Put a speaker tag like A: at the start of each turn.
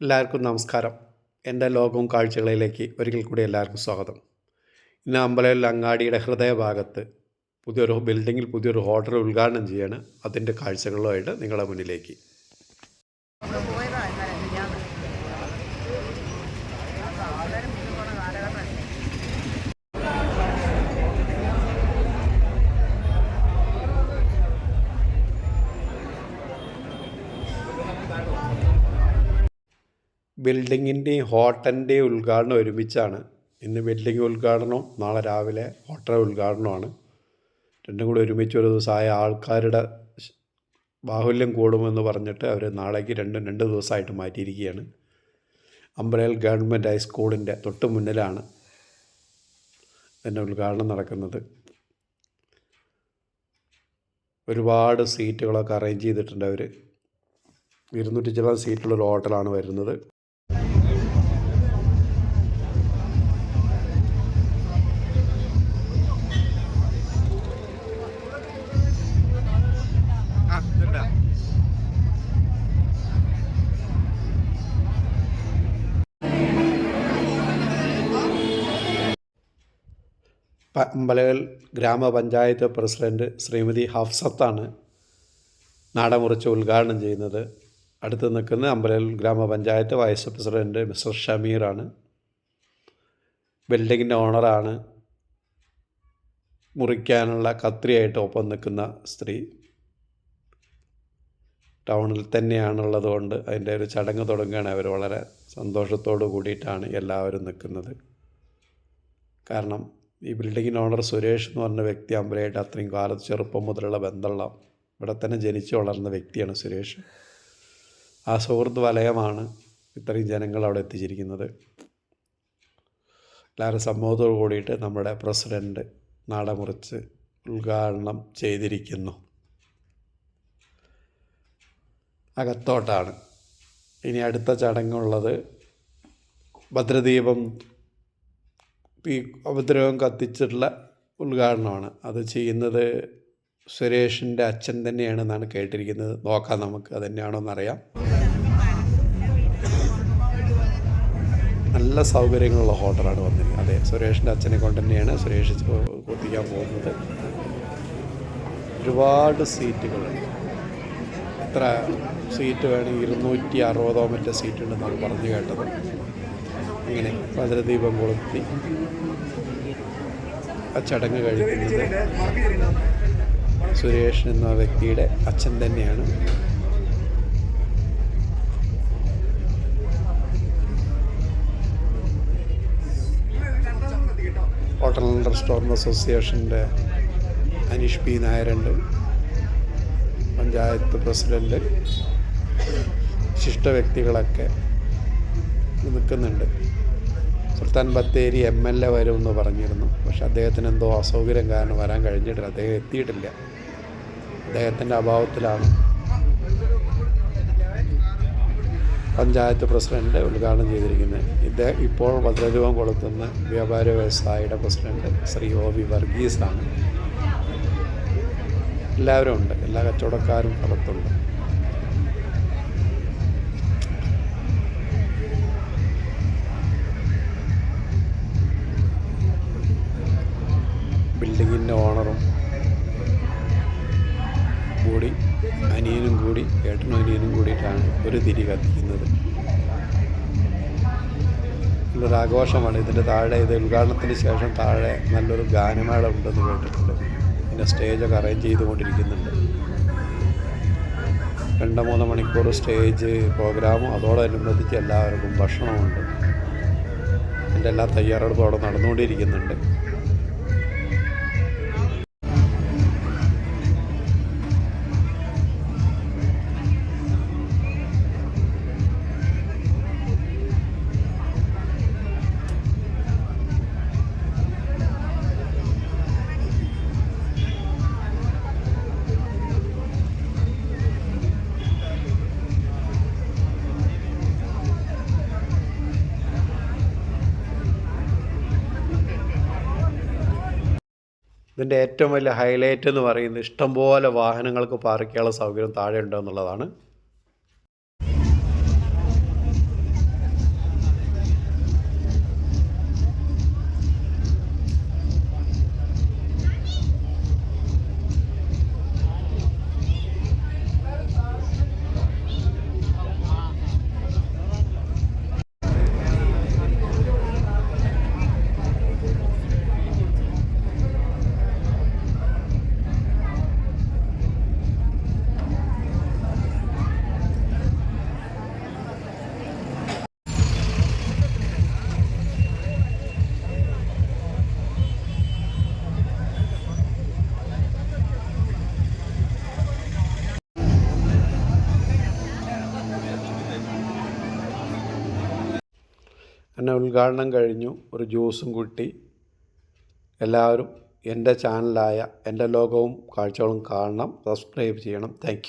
A: എല്ലാവർക്കും നമസ്കാരം. എന്റെ ലോകവും കാഴ്ചകളിലേക്ക് ഒരിക്കൽ കൂടി എല്ലാവർക്കും സ്വാഗതം. ഇന്ന് അമ്പലയിൽ അങ്ങാടിയുടെ ഹൃദയഭാഗത്ത് പുതിയൊരു ബിൽഡിങ്ങിൽ പുതിയൊരു ഹോട്ടൽ ഉദ്ഘാടനം ചെയ്യാണ് അതിന്റെ കാഴ്ചകളുമായിട്ട് നിങ്ങളുടെ മുന്നിലേക്ക്. ബിൽഡിങ്ങിന്റെയും ഹോട്ടലിന്റെയും ഉദ്ഘാടനം ഒരുമിച്ചാണ്. ഇന്ന് ബിൽഡിംഗ് ഉദ്ഘാടനവും നാളെ രാവിലെ ഹോട്ടൽ ഉദ്ഘാടനമാണ് രണ്ടും കൂടി ഒരുമിച്ച് ഒരു ദിവസമായ ആൾക്കാരുടെ ബാഹുല്യം കൂടുമെന്ന് പറഞ്ഞിട്ട് അവർ നാളേക്ക് രണ്ടും രണ്ട് ദിവസമായിട്ട് മാറ്റിയിരിക്കുകയാണ്. അമ്പലയിൽ ഗവൺമെന്റ് ഹൈസ്കൂളിന്റെ തൊട്ട് മുന്നിലാണ് ഇതിന്റെ ഉദ്ഘാടനം നടക്കുന്നത്. ഒരുപാട് സീറ്റുകളൊക്കെ അറേഞ്ച് ചെയ്തിട്ടുണ്ട് അവർ ഇരുന്നൂറ്റി ചില സീറ്റുള്ള ഒരു ഹോട്ടലാണ് വരുന്നത്. പ- ഗ്രാമപഞ്ചായത്ത് പ്രസിഡന്റ് ശ്രീമതി ഹഫ്സത്താണ് നാടമുറിച്ച് ഉദ്ഘാടനം ചെയ്യുന്നത്. അടുത്ത് നിൽക്കുന്ന അമ്പലകൾ ഗ്രാമപഞ്ചായത്ത് വൈസ് പ്രസിഡന്റ് മിസ്റ്റർ ഷമീറാണ്. ബിൽഡിങ്ങിന്റെ ഓണറാണ്. മുറിക്കാനുള്ള കത്രിയായിട്ട് ഒപ്പം നിൽക്കുന്ന സ്ത്രീ. ടൗണിൽ തന്നെയാണുള്ളത് കൊണ്ട് അതിന്റെ ഒരു ചടങ്ങ് തുടങ്ങുകയാണ് അവർ. വളരെ സന്തോഷത്തോടു കൂടിയിട്ടാണ് എല്ലാവരും നിൽക്കുന്നത്. കാരണം ഈ ബിൽഡിങ്ങിന്റെ ഓണർ സുരേഷ് എന്ന് പറഞ്ഞ വ്യക്തി അമ്പലമായിട്ട് അത്രയും കാലത്ത് ചെറുപ്പം മുതലുള്ള ബന്ധമുള്ള ഇവിടെ തന്നെ ജനിച്ചു വളർന്ന വ്യക്തിയാണ് സുരേഷ്. ആ സുഹൃത്ത് വലയമാണ് ഇത്രയും ജനങ്ങൾ അവിടെ എത്തിച്ചിരിക്കുന്നത്. എല്ലാവരും സമ്മതത്തോടു കൂടിയിട്ട് നമ്മുടെ പ്രസിഡന്റ് നാടമുറിച്ച് ഉദ്ഘാടനം ചെയ്തിരിക്കുന്നു. അകത്തോട്ടാണ്. ഇനി അടുത്ത ചടങ്ങുള്ളത് ഭദ്രദീപം ഈ ഉപദ്രവം കത്തിച്ചിട്ടുള്ള ഉദ്ഘാടനമാണ്. അത് ചെയ്യുന്നത് സുരേഷിന്റെ അച്ഛൻ തന്നെയാണെന്നാണ് കേട്ടിരിക്കുന്നത്. നോക്കാം നമുക്ക് അത് തന്നെയാണോ എന്നറിയാം. നല്ല സൗകര്യങ്ങളുള്ള ഹോട്ടലാണ് വന്നിരിക്കുന്നത്. അതെ സുരേഷിന്റെ അച്ഛനെ കൊണ്ട് തന്നെയാണ് സുരേഷ് കൊത്തിക്കാൻ പോകുന്നത്. ഒരുപാട് സീറ്റുകളുണ്ട്. എത്ര സീറ്റ് വേണമെങ്കിൽ ഇരുന്നൂറ്റി അറുപതോ മറ്റോ സീറ്റുണ്ടെന്നാണ് പറഞ്ഞു കേട്ടത്. ഇങ്ങനെ ഭദ്രദീപം കൊളുത്തി ആ ചടങ്ങ് കഴിക്കുന്നത് സുരേഷ് എന്ന വ്യക്തിയുടെ അച്ഛൻ തന്നെയാണ്. ഹോട്ടൽ ആൻഡ് റെസ്റ്റോറന്റ് അസോസിയേഷന്റെ അനീഷ് പി നായരുണ്ട്. പഞ്ചായത്ത് പ്രസിഡന്റ് ശിഷ്ട വ്യക്തികളൊക്കെ നിൽക്കുന്നുണ്ട്. Sultan Bathery M L A വരുമെന്ന് പറഞ്ഞിരുന്നു. പക്ഷെ അദ്ദേഹത്തിന് എന്തോ അസൗകര്യം കാരണം വരാൻ കഴിഞ്ഞിട്ടില്ല. അദ്ദേഹം എത്തിയിട്ടില്ല. അദ്ദേഹത്തിന്റെ അഭാവത്തിലാണ് പഞ്ചായത്ത് പ്രസിഡന്റ് ഉദ്ഘാടനം ചെയ്തിരിക്കുന്നത്. ഇദ്ദേഹം ഇപ്പോൾ ഭദ്രദീപം കൊളുത്തുന്ന വ്യാപാര വ്യവസായിയുടെ പ്രസിഡന്റ് ശ്രീ ഒ വി വർഗീസാണ്. എല്ലാവരും ഉണ്ട്. എല്ലാ കച്ചവടക്കാരും സ്ഥലത്തുണ്ട് കൂടി ഏട്ടനും അനിയനും കൂടിയിട്ടാണ് ഒരു തിരി കത്തിക്കുന്നത്. നല്ലൊരു ആഘോഷമാണ്. ഇതിന്റെ താഴെ ഇത് ഉദ്ഘാടനത്തിന് ശേഷം താഴെ നല്ലൊരു ഗാനമേള ഉണ്ടെന്ന് കേട്ടിട്ടുണ്ട്. പിന്നെ സ്റ്റേജൊക്കെ അറേഞ്ച് ചെയ്തുകൊണ്ടിരിക്കുന്നുണ്ട്. രണ്ട് മൂന്ന് മണിക്കൂർ സ്റ്റേജ് പ്രോഗ്രാമും അതോടനുബന്ധിച്ച് എല്ലാവർക്കും ഭക്ഷണമുണ്ട്. എന്റെ എല്ലാ തയ്യാറെടുപ്പും അവിടെ നടന്നുകൊണ്ടിരിക്കുന്നുണ്ട്. ഇതിന്റെ ഏറ്റവും വലിയ ഹൈലൈറ്റ് എന്ന് പറയുന്നത് ഇഷ്ടംപോലെ വാഹനങ്ങൾക്ക് പാർക്ക് ചെയ്യാനുള്ള സൗകര്യം താഴെ ഉണ്ട് എന്നുള്ളതാണ്. അങ്ങനെ ഉദ്ഘാടനം കഴിഞ്ഞു. ഒരു ജ്യൂസും കുട്ടി. എല്ലാവരും എന്റെ ചാനലായ എന്റെ ലോകവും കാഴ്ചകളും കാണണം. സബ്സ്ക്രൈബ് ചെയ്യണം. താങ്ക്